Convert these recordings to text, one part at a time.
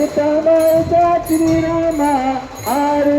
सीता माता श्री रामा आरु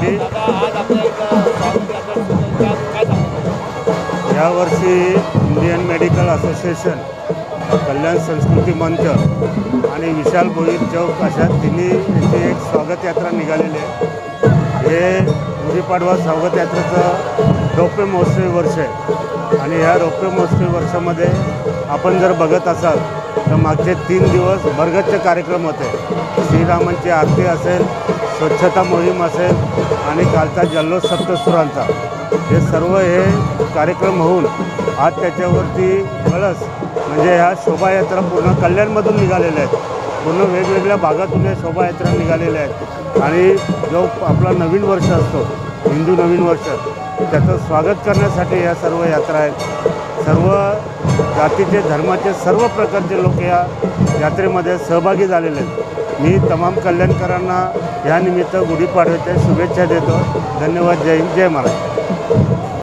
आहे. यावर्षी इंडियन मेडिकल असोसिएशन कल्याण संस्कृती मंच आणि विशाल भोईर चौक अशा तिन्ही यांची एक स्वागत यात्रा निघालेली आहे हे गुढीपाडवा स्वागत यात्रेचं रौप्य महोत्सवी वर्ष आहे आणि ह्या रौप्य महोत्सवी वर्षामध्ये आपण जर बघत असाल तर मागचे तीन दिवस भरगच्च कार्यक्रम होते. श्रीरामांची आरती असेल स्वच्छता मोहीम असेल आणि कालचा जल्लोष सप्तसुरांचा. हे सर्व हे कार्यक्रम होऊन आज त्याच्यावरती कळस म्हणजे ह्या शोभायात्रा पूर्ण कल्याणमधून निघालेल्या आहेत. पूर्ण वेगवेगळ्या भागातून या शोभायात्रा निघालेल्या आहेत. आणि जो आपला नवीन वर्ष असतो हिंदू नवीन वर्ष त्याचं स्वागत करण्यासाठी या सर्व यात्रा आहेत. सर्व जातीचे धर्माचे सर्व प्रकारचे लोक या यात्रेमध्ये सहभागी झालेले आहेत. मी तमाम कल्याणकरांना यानिमित्त गुढीपाडव्याच्या शुभेच्छा देतो. धन्यवाद. जय हिंद. जय महाराज